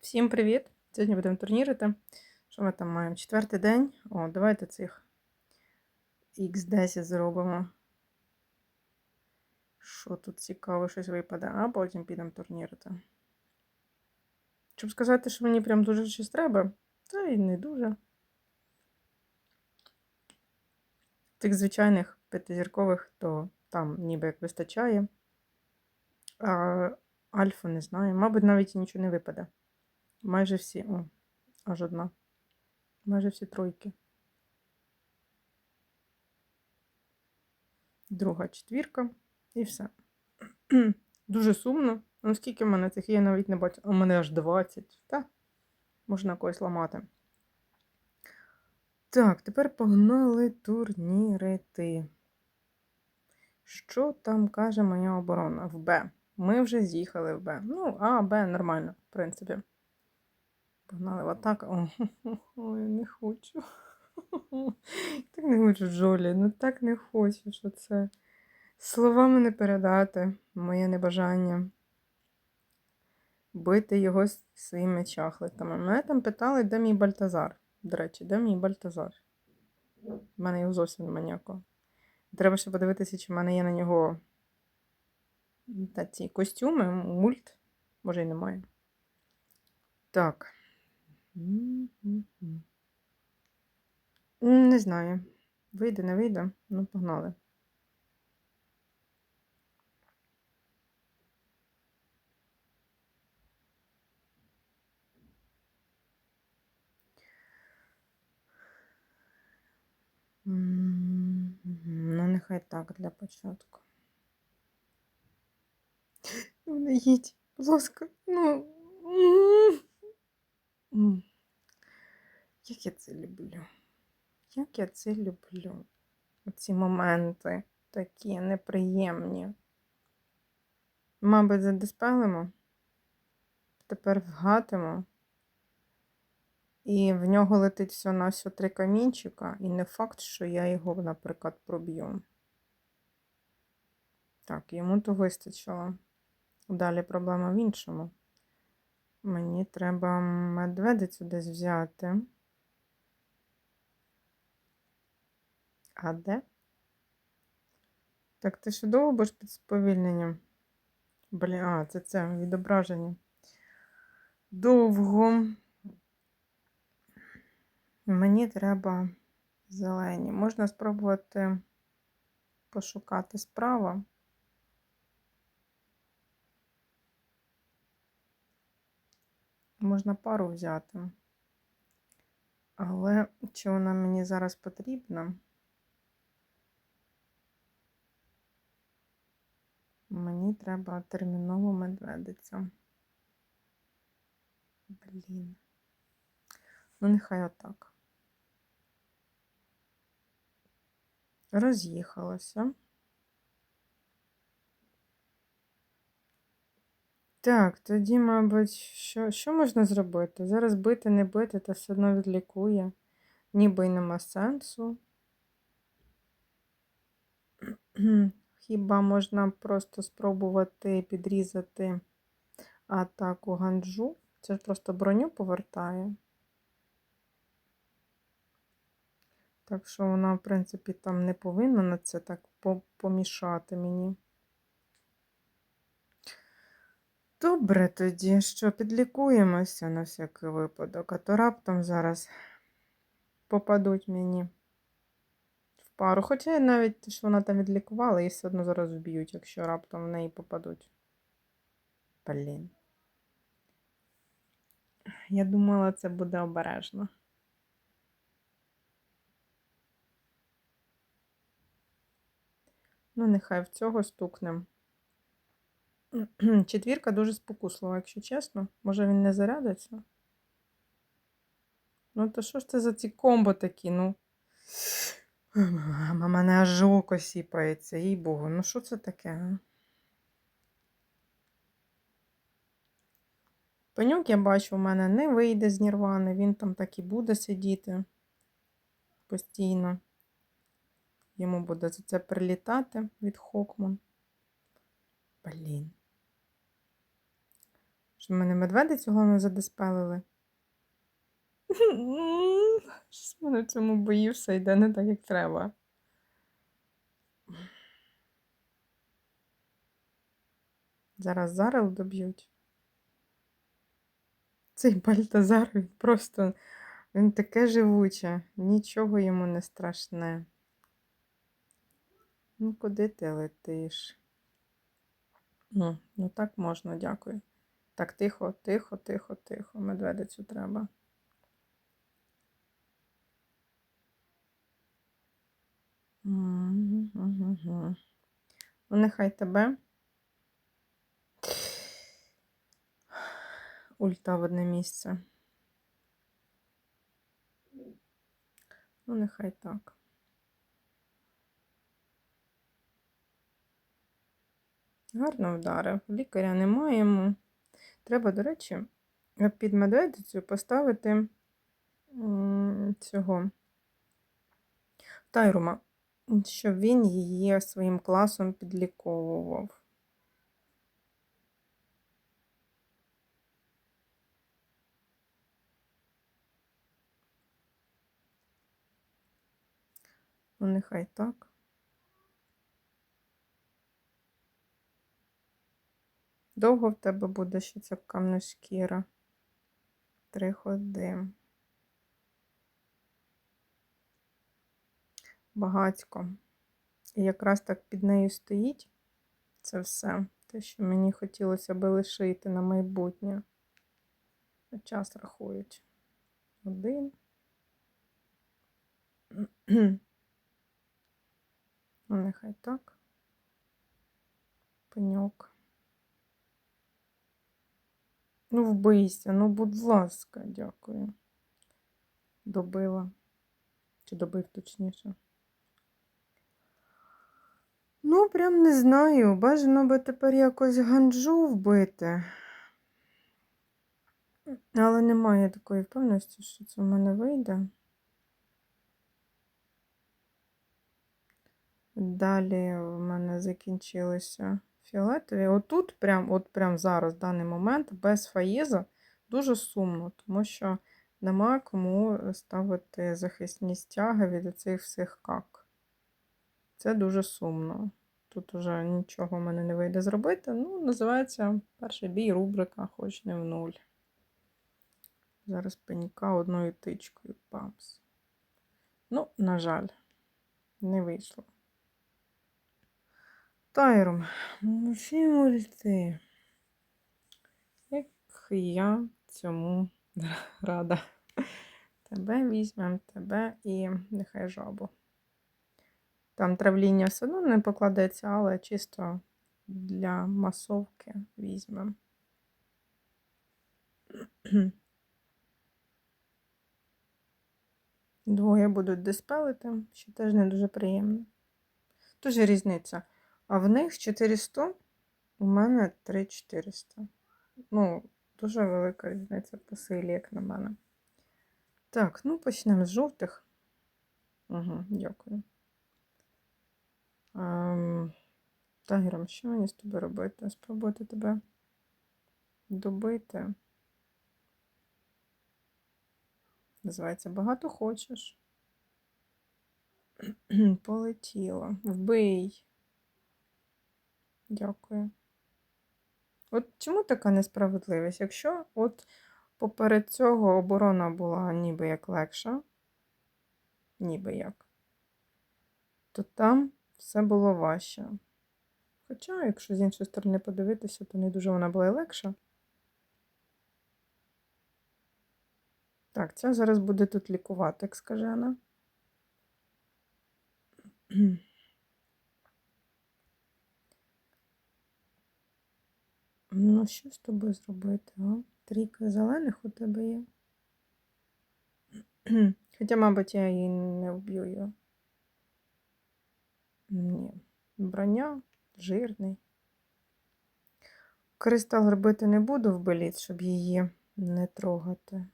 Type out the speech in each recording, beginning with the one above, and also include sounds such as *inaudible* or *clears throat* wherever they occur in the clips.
Всім привіт! Сьогодні будемо турнірити. Що ми там маємо? Четвертий день. О, давайте цих X10 зробимо. Що тут цікаво, щось випаде, а потім підемо турнірити. Щоб сказати, що мені прям дуже щось треба, та й не дуже. Тих звичайних п'ятизіркових, то там ніби як вистачає. А альфа не знаю. Мабуть, навіть нічого не випаде. Майже всі. О, аж одна. Майже всі тройки. Друга четвірка і все. *clears throat* Дуже сумно. Ну, скільки в мене цих є, я навіть не бачу. У мене аж 20. Та? Можна когось ламати. Так, тепер погнали турнірити. Що там каже моя оборона? В Б. Ми вже з'їхали в Б. Ну, А, Б нормально, в принципі. Погнали в атаку. *laughs* Ой, не хочу. *laughs* Так не хочу Джолі, ну так не хочу, що це. Словами не передати моє небажання. Бити його своїми чахлетами. Мене там питали, де мій Бальтазар. До речі, де мій Бальтазар? У мене його зовсім немає ніякого. Треба ще подивитися, чи в мене є на нього та ці костюми, мульт. Може і немає. Так. Не знаю. Вийде, не вийде. Ну, погнали. Ну, нехай так для початку. Ну, не їдь, будь ласка. Ну. Як я це люблю? Як я це люблю? Оці моменти такі неприємні. Мабуть, задиспелимо, тепер вгатимо. І в нього летить все на все три камінчика, і не факт, що я його, наприклад, проб'ю. Так, йому то вистачило. Далі проблема в іншому. Мені треба медведицю десь взяти. А де? Так, ти ще довго будеш під сповільненням? Блін, а, це це відображення. Довго. Мені треба зелені. Можна спробувати пошукати справа. Можна пару взяти. Але чи вона мені зараз потрібна? Мені треба терміново медведиця. Блін. Ну, нехай отак. Роз'їхалося. Так, тоді, мабуть, що що можна зробити? Зараз бити, не бити, та все одно відлікує. Ніби й нема сенсу. Хіба можна просто спробувати підрізати атаку ганджу? Це ж просто броню повертає. Так що вона, в принципі, там не повинна на це так помішати мені. Добре тоді, що підлікуємося на всякий випадок, а то раптом зараз попадуть мені в пару. Хоча я навіть, що вона там відлікувала, її все одно зараз вб'ють, якщо раптом в неї попадуть. Блін. Я думала, це буде обережно. Ну, нехай в цього стукнемо. *clears throat* Четвірка дуже спокуслива, якщо чесно. Може він не зарядиться? Ну, то що ж це за ці комбо такі, ну? Мама, мене аж око сіпається, їй богу. Ну що це таке? а? Пенюк, я бачу, у мене не вийде з Нірвани, він там так і буде сидіти постійно. Йому буде за це прилітати від Хокман. Блін. Що мене медведи цього не задиспелили? Щось в мене в цьому бої все йде не так, як треба. Зараз зараз доб'ють. Цей Бальтазар, він просто він таке живуче, нічого йому не страшне. Ну, куди ти летиш? Ну, ну так можна, дякую. Так, тихо, тихо, тихо, тихо. Медведицю треба. Ну, нехай тебе. Ульта в одне місце. Ну, нехай так. Гарно вдарив. Лікаря не маємо. Треба, до речі, під медведицю поставити цього тайрума, щоб він її своїм класом підліковував. Ну, нехай так. Довго в тебе буде ще ця камна шкіра? Три ходи. Багатько. І якраз так під нею стоїть це все. Те, що мені хотілося би лишити на майбутнє. Час рахують. Один. Ну, нехай так. Пеньок. Ну, вбийся, ну, будь ласка, дякую. Добила. Чи добив точніше? Ну, прям не знаю. Бажано би тепер якось ганджу вбити. Але немає такої впевненості, що це в мене вийде. Далі в мене закінчилися фіолетові. Отут, прям, от прям зараз, в даний момент, без фаїза дуже сумно, тому що нема кому ставити захисні стяги від цих всіх как. Це дуже сумно. Тут уже нічого в мене не вийде зробити. Ну, називається перший бій, рубрика, хоч не в нуль. Зараз паніка одною тичкою. Памс. Ну, на жаль, не вийшло. Тайром, всі мульти. Як я цьому *laughs* рада. Тебе візьмемо, тебе і нехай жабу. Там травління все одно не покладеться, але чисто для масовки візьмемо. Двоє будуть диспелити, що теж не дуже приємно. Дуже різниця. А в них 400, у мене 3400. Ну, дуже велика різниця по силі, як на мене. Так, ну почнемо з жовтих. Угу, Дякую. Ем, Тагером, що мені з тобою робити? Спробувати тебе добити. Називається багато хочеш. *clears throat* Полетіло. Вбий. Дякую. От чому така несправедливість? Якщо от поперед цього оборона була ніби як легша, ніби як, то там все було важче. Хоча, якщо з іншої сторони подивитися, то не дуже вона була і легша. Так, ця зараз буде тут лікувати, як скажена. Ну, що з тобою зробити, а? Трійка зелених у тебе є. *clears throat* Хоча, мабуть, я її не вб'ю. Ні. Броня жирний. Кристал робити не буду в беліт, щоб її не трогати.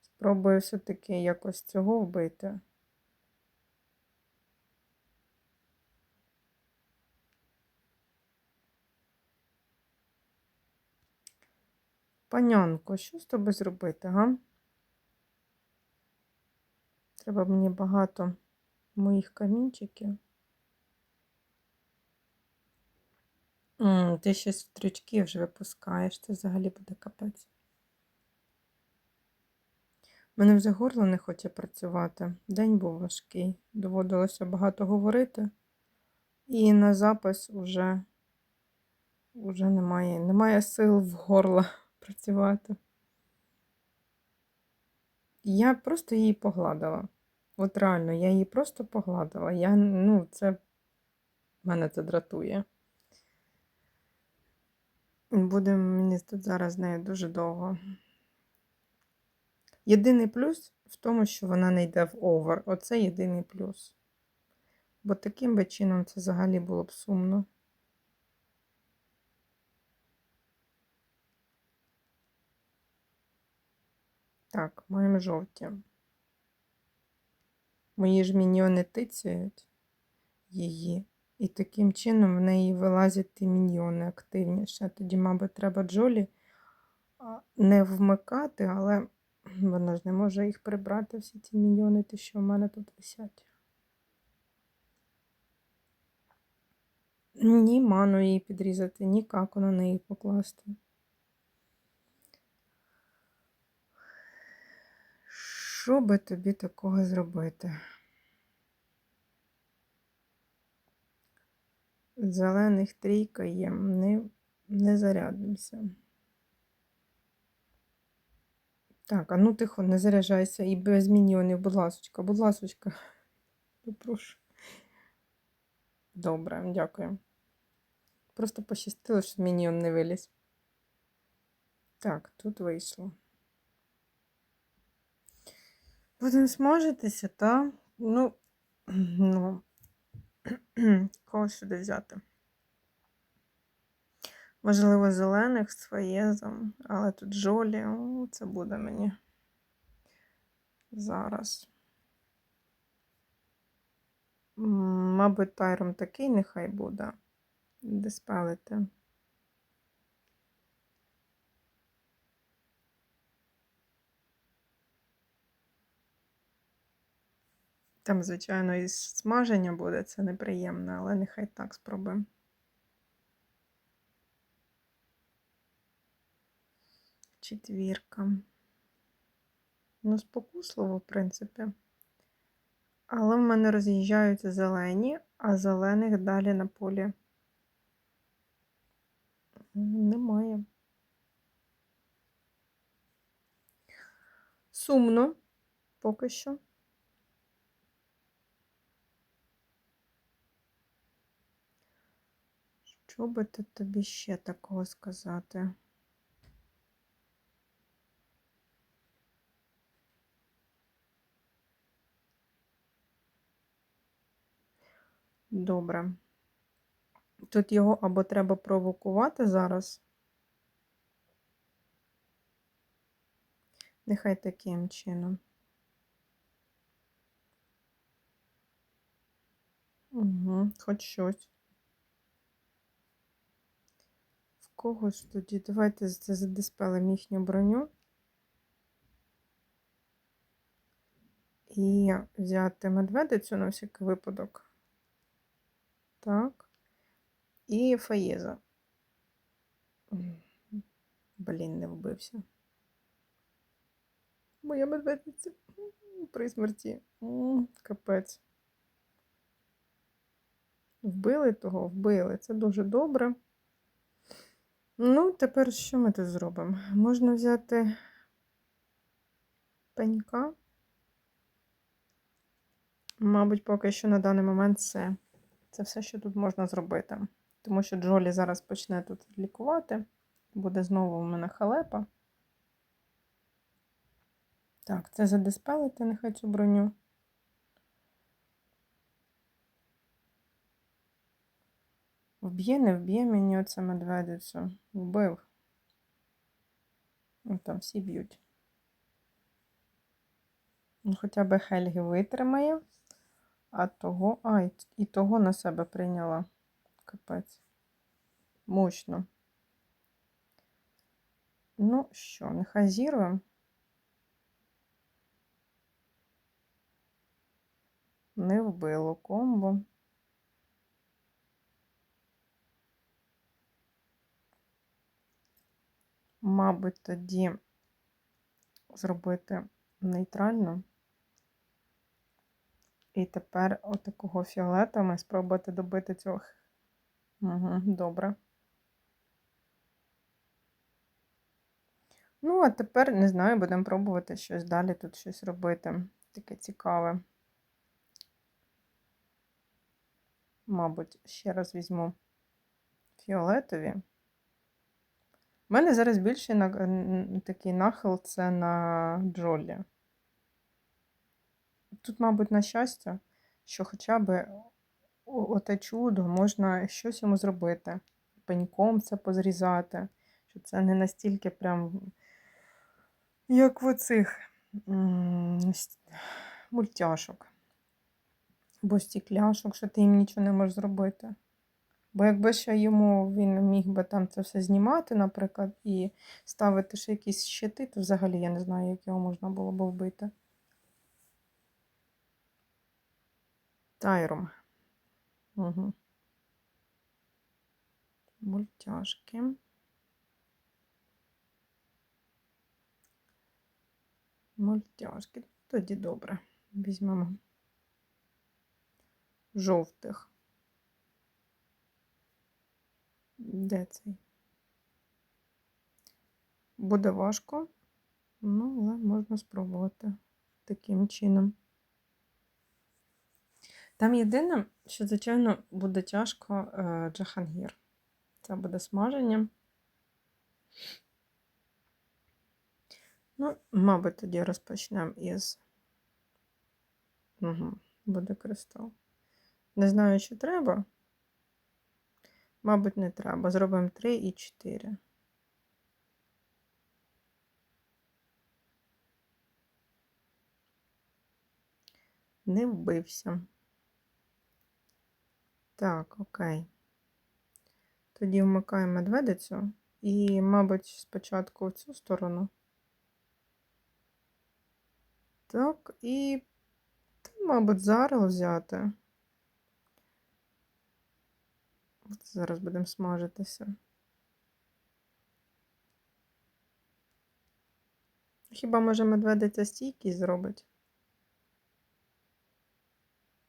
Спробую все-таки якось цього вбити. Панянко, що з тобою зробити, га? Треба мені багато моїх камінчиків. Ти ще стрючки вже випускаєш, це взагалі буде капець. Мене вже горло не хоче працювати. День був важкий. Доводилося багато говорити. І на запис вже, вже немає, немає сил в горло працювати. Я просто її погладила. От реально, я її просто погладила. Я, ну, це мене це дратує. Будемо мені тут зараз з нею дуже довго. Єдиний плюс в тому, що вона не йде в овер. Оце єдиний плюс. Бо таким би чином це взагалі було б сумно. Так, маємо жовті. Мої ж міньйони тицяють її. І таким чином в неї вилазять ті міньйони активніше. Тоді, мабуть, треба Джолі не вмикати, але вона ж не може їх прибрати, всі ці міньйони, ті, що в мене тут висять. Ні ману її підрізати, ні каку на неї покласти. Що би тобі такого зробити? Зелених трійка є, не, не зарядимося. Так, а ну тихо, не заряджайся і без міньйонів, будь ласочка, будь ласочка. *laughs* Прошу. Добре, дякую. Просто пощастило, що міньйон не виліз. Так, тут вийшло. Будемо смажитися, та? Ну, *clears throat* ну, *clears throat* кого сюди взяти? Можливо, зелених з фаєзом, але тут жолі, О, це буде мені зараз. Мабуть, тайром такий нехай буде. Диспелити. Там, звичайно, і смаження буде, це неприємно, але нехай так спробуємо. Четвірка. Ну, спокусливо, в принципі. Але в мене роз'їжджаються зелені, а зелених далі на полі немає. Сумно поки що. Що би тут тобі ще такого сказати? Добре. Тут його або треба провокувати зараз. Нехай таким чином. Угу, хоч щось. В когось тоді давайте задиспелимо їхню броню. І взяти медведицю на всякий випадок. Так. І Фаєза. Блін, не вбився. Моя медведиця при смерті. Капець. Вбили того, вбили. Це дуже добре. Ну, тепер що ми тут зробимо? Можна взяти пенька. Мабуть, поки що на даний момент все. Це все, що тут можна зробити. Тому що Джолі зараз почне тут лікувати. Буде знову у мене халепа. Так, це задиспелити нехай цю броню. Вб'є, не вб'є мені оце медведицю. Вбив. Там всі б'ють. Ну, Хоча б Хельгі витримає, а того. А, і- того на себе прийняла. Капець. Мощно. Ну що, нехай зіруємо. Не вбило комбо. Мабуть, тоді зробити нейтрально. І тепер отакого фіолетами спробувати добити цього. Угу, добре. Ну, а тепер, не знаю, будемо пробувати щось далі тут щось робити. Таке цікаве. Мабуть, ще раз візьму фіолетові. У мене зараз більший на, такий нахил це на Джолі. Тут, мабуть, на щастя, що хоча б оте чудо можна щось йому зробити. Пеньком це позрізати. Що це не настільки прям, як в оцих мультяшок. Або стікляшок, що ти їм нічого не можеш зробити. Бо якби ще йому він міг би там це все знімати, наприклад, і ставити ще якісь щити, то взагалі я не знаю, як його можна було б вбити. Тайром. Угу. Мультяшки. Мультяшки. Тоді добре. Візьмемо жовтих. Де цей? Буде важко, ну, але можна спробувати таким чином. Там єдине, що, звичайно, буде тяжко е, джахангір. Це буде смаження. Ну, мабуть, тоді розпочнемо із. Угу, буде кристал. Не знаю, чи треба. Мабуть, не треба. Зробимо 3 і 4. Не вбився. Так, окей. Тоді вмикаємо медведицю і, мабуть, спочатку в цю сторону. Так, і, мабуть, зараз взяти. От Зараз будемо смажитися. Хіба може медведиця стійкість зробить?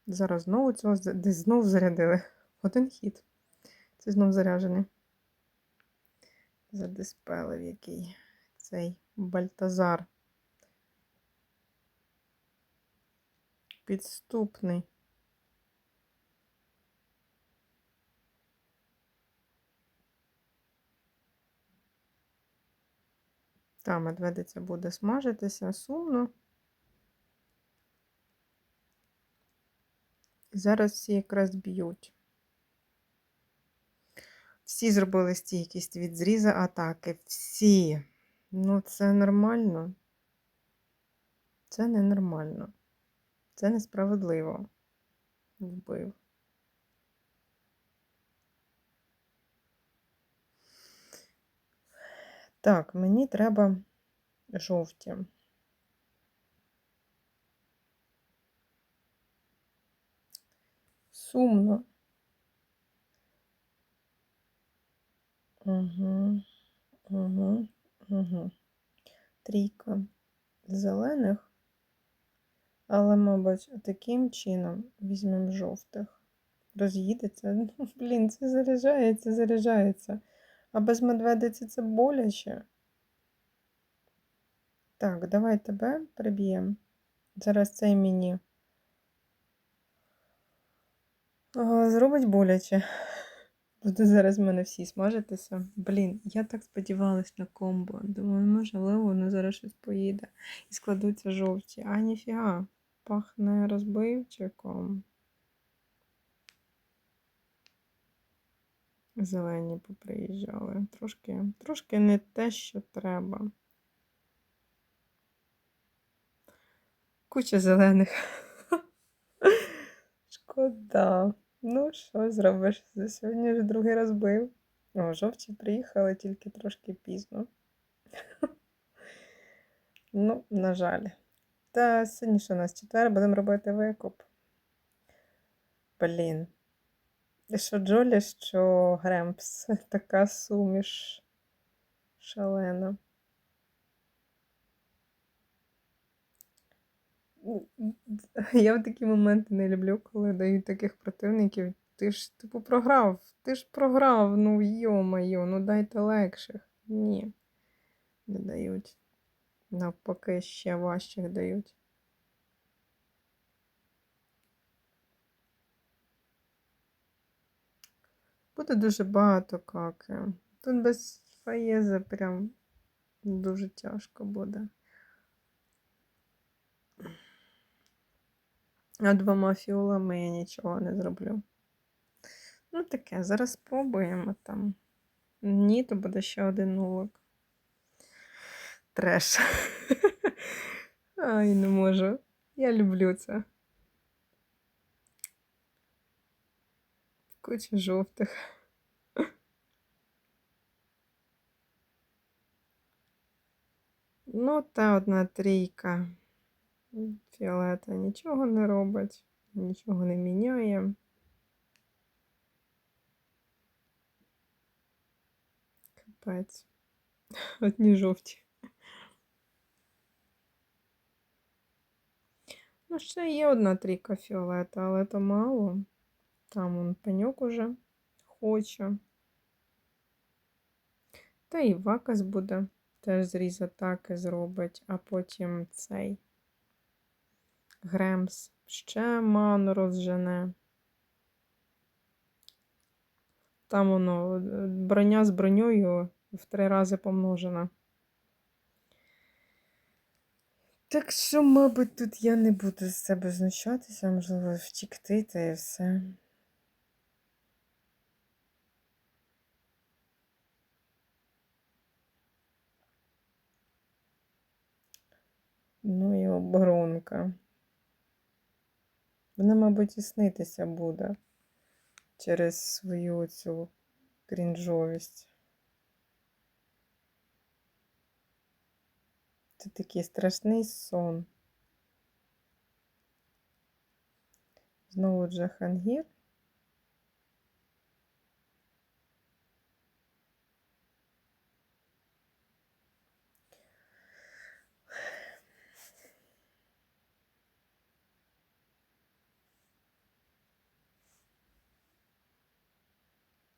Зараз знову цього десь знов зарядили. *laughs* Один хід. Це знов заряджений. Задиспелив який цей Бальтазар. Підступний. Та медведиця буде смажитися сумно. І зараз всі якраз б'ють. Всі зробили стійкість від зріза атаки. Всі. Ну, це нормально. Це ненормально. Це несправедливо. Вбив. Так, мені треба жовті. Сумно. Угу, угу, угу. Трійка зелених, але, мабуть, таким чином візьмемо жовтих. Роз'їдеться. *laughs* Блін, це заряджається, заряджається. А без медведиці це боляче. Так, давай тебе приб'ємо. Зараз цей мені а, зробить боляче. *laughs* Буде зараз в мене всі смажитися. Блін, я так сподівалась на комбо. Думаю, можливо, воно зараз щось поїде. І складуться жовті. А ніфіга, пахне розбивчиком. Зелені поприїжджали. Трошки, трошки не те, що треба. Куча зелених. *laughs* Шкода. Ну, що зробиш? За Сьогодні ж другий раз бив. О, жовті приїхали тільки трошки пізно. *laughs* Ну, на жаль. Та сьогодні що у нас четвер, будемо робити викуп. Блін. Що Джолі, що Гремпс. *laughs* Така суміш шалена. Я в такі моменти не люблю, коли дають таких противників. Ти ж типу програв, ти ж програв, ну йо-моє, ну дайте легших. Ні, не дають. Навпаки, ще важчих дають. Буде дуже багато каки. Тут без фаєзи прям дуже тяжко буде. А двома фіолами я нічого не зроблю. Ну, таке, зараз спробуємо там. Ні, то буде ще один нулик. Треш. *laughs* Ай, не можу. Я люблю це. Куча жовтих. Ну, та одна трійка. Фіолета нічого не робить, нічого не міняє. Капець. *laughs* Одні жовті. Ну, ще є одна трійка фіолета, але то мало. Там он пеньок уже хоче. Та і вакас буде теж зріз атаки зробить, а потім цей Гремс ще ману розжене. Там воно броня з броньою в три рази помножена. Так що, мабуть, тут я не буду з себе знущатися, можливо, втікти та і все. Ну і оборонка. Вона, мабуть, і снитися буде через свою цю крінжовість. Це такий страшний сон. Знову Джахангір.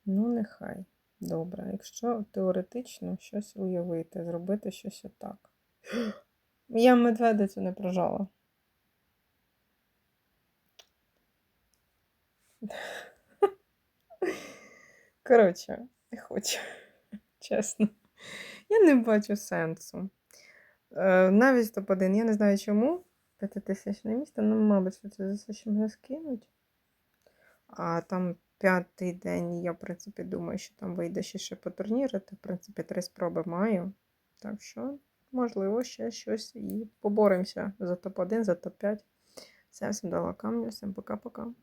Ну, нехай. Добре. Якщо теоретично щось уявити, зробити щось отак. *gasps* Я медведицю не прожала. *laughs* Коротше, не хочу. *laughs* Чесно. Я не бачу сенсу. Е, навіть топ-1, я не знаю чому. П'ятитисячне місто, ну, мабуть, це за все, що мене скинуть. А там п'ятий день, я, в принципі, думаю, що там вийде ще ще потурнірити. В принципі, три спроби маю. Так що, можливо, ще щось і поборемося за топ-1, за топ-5. Все, всім дала камню, всім пока-пока.